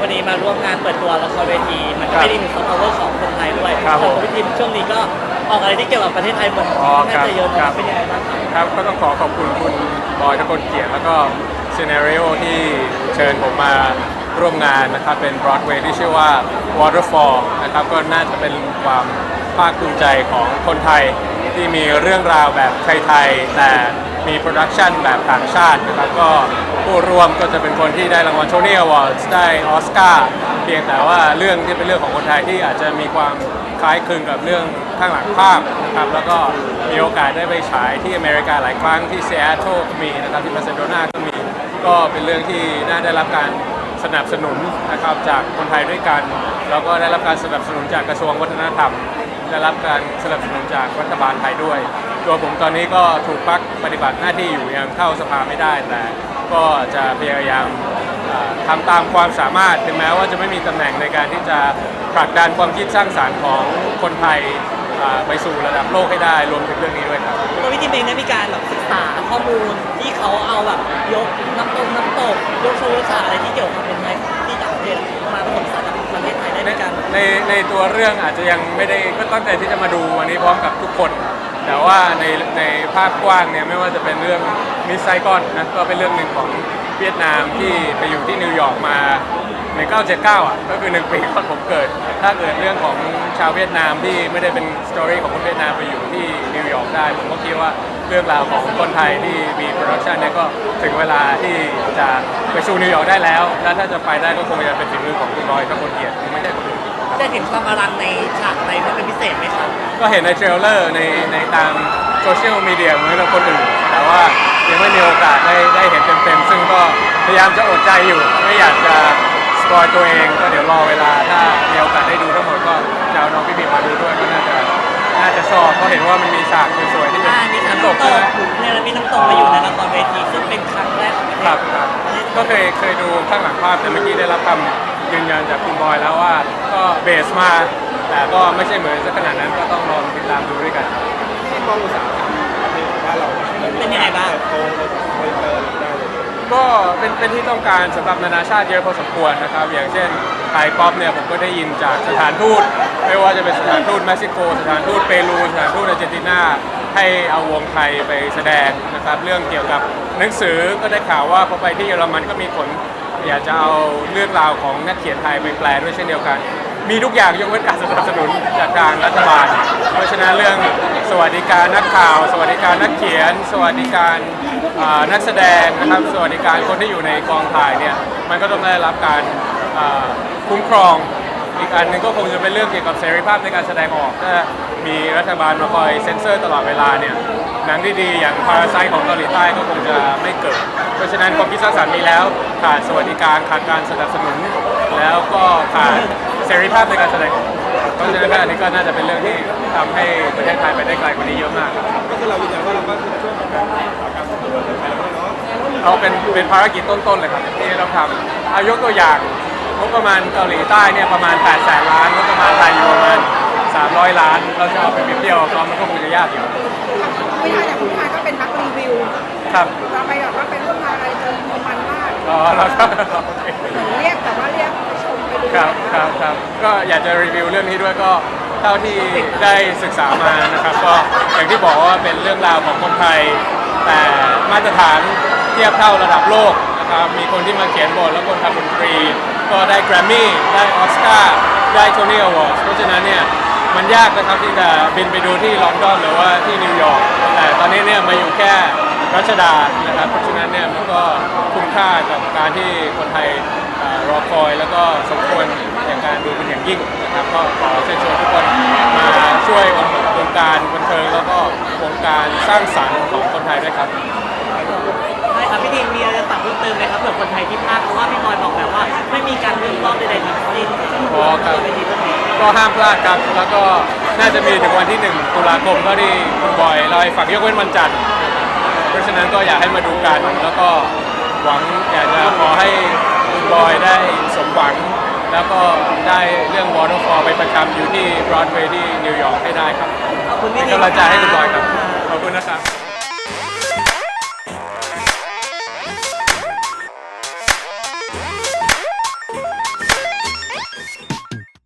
วันนี้มาร่วมงานเปิดตัวละครเวที มันก็ครับเป็นอีกหนึ่งซอฟต์พาวเวอร์ของคนไทยด้วยครับส่วนผมพี่ทีมช่วงนี้ก็ออกอะไรที่เกี่ยวกับประเทศไทยเหมือนอ๋อน่าจะเยอะครันะบ เป็นยังไงบ้างครับครับก็ต้องขอขอบคุณคุณบอยทะกลเกียรติแล้วก็ซีนารีโอที่เชิญผมมาร่วมงานนะครับ เป็น Broadway ที่ชื่อว่า Waterfall นะครับก็น่าจะเป็นความภาคภูมิใจของคนไทยที่มีเรื่องราวแบบไทยๆแต่ มีโปรดักชันแบบต่างชาตินะครับก็ผู้ร่วมก็จะเป็นคนที่ได้รางวัลโทนี่อวอร์ดได้ออสการ์เพียงแต่ว่าเรื่องที่เป็นเรื่องของคนไทยที่อาจจะมีความคล้ายคลึงกับเรื่องข้างหลังภาพนะครับแล้วก็มีโอกาสได้ไปฉายที่อเมริกาหลายครั้งที่ซีแอตเทิลก็มีนะครับที่บาร์เซโลนาก็มี ก็เป็นเรื่องที่น่าได้รับการสนับสนุนนะครับจากคนไทยด้วยกัน แล้วก็ได้รับการสนับสนุนจากกระทรวงวัฒนธรรม ได้รับการสนับสนุนจากรัฐบาลไทยด้วย ตัวผมตอนนี้ก็ถูกพัก ปฏิบัติหน้าที่อยู่ยังเข้าสภาไม่ได้แต่ก็จะพยายามอ่าทำตามความสามารถถึงแม้ว่าจะไม่มีตำแหน่งในการที่จะผลักดันความคิดสร้างสรรค์ของคนไทยไปสู่ระดับโลกให้ได้รวมถึงเรื่องนี้ด้วยครับตัวพี่ทีมเองได้มีการแบบศึกษาข้อมูลที่เขาเอาแบบยกน้ำตกน้ำตกยกโชว์ยกฉาอะไรที่เกี่ยวกับคนไทยที่ต่างประเทศมาผสมผสานกับประเทศไทยได้ในมีการในในตัวเรื่องอาจจะยังไม่ได้ก็ตั้งใจที่จะมาดูวันนี้พร้อมกับทุกคน แต่ว่าในในภาพกว้างเนี่ยไม่ว่าจะเป็นเรื่องมิสไซกอนนะก็เป็นเรื่องหนึ่งของเวียดนามที่ไปอยู่ที่นิวยอร์กมา1979อะก็คือหนึ่งปีก่อนผมเกิด ถ้าเกิดเรื่องของชาวเวียดนามที่ไม่ได้เป็นสตอรี่ของคนเวียดนามไปอยู่ที่นิวยอร์กได้ ผมก็คิดว่าเรื่องราวของคนไทยที่มีโปรดักชันเนี่ยก็ถึงเวลาที่จะไปสู่นิวยอร์กได้แล้ว และถ้าจะไปได้ก็คงจะเป็นฝีมือของคุณบอยถ้าคนเกียรติไม่ใช่คน อื่นได้เห็นความอลังในฉากอะไรที่เป็นพิเศษไหมครับก็เห็นในเทรลเลอร์ในในตามโซเชียลมีเดียเหมือนกับคนอื่น แต่ว่ายังไม่มีโอกาสได้ได้เห็นเต็มๆ ซึ่งก็พยายามจะอดใจอยู่ ไม่อยากจะสปอยตัวเอง ก็เดี๋ยวรอเวลา ถ้ามีโอกาสได้ดูทั้งหมดก็จะเอาน้องพี่บิ๊กมาดูด้วยก็น่าจะน่าจะชอบเพราะเห็นว่ามันมีฉากสวยๆที่เป็นอ่ามีน้ำน้ำตตกกใช่ไหมเนี่ยมีน้ำตกมาอยู่ในละครเวทีซึ่งเป็นครั้งแรกของประเทศครับครับก็เคยเคยดูข้างหลังภาพแต่เมื่อกี้ได้รับคำยืนยันจากคุณบอยแล้วว่าก็ เบสมา แต่ก็ไม่ใช่เหมือนสักขนาดนั้นก็ต้องลองติดตามดูด้วยกันที่มองอุตสาหกรรมประเทศบ้านเราเป็นยังไงบ้างโตไปเจอได้เลยก็เป็นเป็นที่ต้องการสำหรับนานาชาติเยอะพอสมควรนะครับ อย่างเช่นไทยป๊อปเนี่ยผมก็ได้ยินจากสถานทูตไม่ว่าจะเป็นสถานทูตเม็กซิโก สถานทูตเปรูสถานทูตอาร์เจนตินาให้เอาวงไทยไปแสดงนะครับ เรื่องเกี่ยวกับหนังสือก็ได้ข่าวว่าพอไปที่เยอรมันก็มีผลอยากจะเอาเรื่องราวของนักเขียนไทยไปแปลด้วยเช่นเดียวกัน มีทุกอย่างยกเว้นการสนับสนุนจากทางรัฐบาล เพราะฉะนั้นเรื่องสวัสดิการนักข่าว สวัสดิการนักเขียน สวัสดิการนักแสดงนะครับสวัสดิการคนที่อยู่ในกองถ่ายเนี่ยมันก็ต้องได้รับการคุ้มครองอีกอันหนึงก็คงจะเป็นเรื่องเกี่ยวกับเสรีภาพในการแสดงออกถ้ามีรัฐบาลมาคอยเซ็นเซอร์ตลอดเวลาเนี่ยหนังที่ดีอย่างพาราไซของเกาหลีใต้ก็คงจะไม่เกิด เพราะฉะนั้นความคิดสร้างสรรค์มีแล้วขาดสวัสดิการขาดการสนับสนุน แล้วก็ขาด สรีภาพในการแสดงออกเพราะฉะนั้นอันนี้ก็น่าจะเป็นเรื่องที่ทำให้ประเทศไทยไปได้ไกลกว่านี้เยอะมากครับก็คือเรายืนยันว่าเราก็คือช่วยกันอุตสาหกรรมของประเทศไทยเราด้วยเนาะเอาเป็นเป็นภารกิจต้นๆเลยครับที่ต้องทำเอายกตัวอย่างงบประมาณเกาหลีใต้เนี่ยประมาณ 8 แสนล้านงบประมาณไทยอยู่ประมาณ 300 ล้าน เราจะเอาไปเปรียบเทียบกับเขามันก็คงจะยากอยู่ไม่ใช่แต่คุณชายก็เป็นนักรีวิวครับเราไปแบบว่าไปร่วมงานอะไรเจอมันมากก็เราก็โอเคเหมือนเรียกแต่ ครับครับครับก็อยากจะรีวิวเรื่องนี้ด้วยก็เท่าที่ได้ศึกษามานะครับ ก็อย่างที่บอกว่าเป็นเรื่องราวของคนไทย แต่มาตรฐานเทียบเท่าระดับโลกนะครับมีคนที่มาเขียนบทและคนทำดนตรี ก็ได้แกรมมี่ได้ออสการ์ได้โทนี่อวอร์ดเพราะฉะนั้นเนี่ยมันยากนะครับที่จะบินไปดูที่ลอนดอนหรือว่าที่นิวยอร์กแต่ตอนนี้เนี่ยมาอยู่แค่รัชดานะครับเพราะฉะนั้นเนี่ยมันก็คุ้มค่ากับการที่คนไทย อ่ารอคอยแล้วก็สมควรแก่การดูเป็นอย่างยิ่งนะครับก็ขอเชิญชวนทุกคนมาช่วยวงการบันเทิงแล้วก็วงการสร้างสรรค์ของคนไทยด้วยครับ ใช่ครับพี่ทีมมีอะไรจะฝากเพิ่มเติมไหมครับเผื่อคนไทยที่พลาดเพราะว่าพี่บอยบอกแบบว่าไม่มีการเลือกรอบใดๆทั้งสิ้นอ๋อครับ เวทีเรื่องนี้ก็ห้ามพลาดครับ แล้วก็น่าจะมีถึงวันที่ 1 ตุลาคมก็ที่คุณบอยเราให้ฝากยกเว้นวันจันทร์ เพราะฉะนั้นก็อยากให้มาดูกัน แล้วก็หวังอยากจะขอให้ หวัง แล้วก็ได้เรื่องวอ t e r f a l l ไปประจำอยู่ที่บรอดเวย์ที่นิวยอร์กให้ได้ครับขอบคุณพี่เป็นนิกำลังใจให้คุณบอยครับ ขอบคุณนะครับ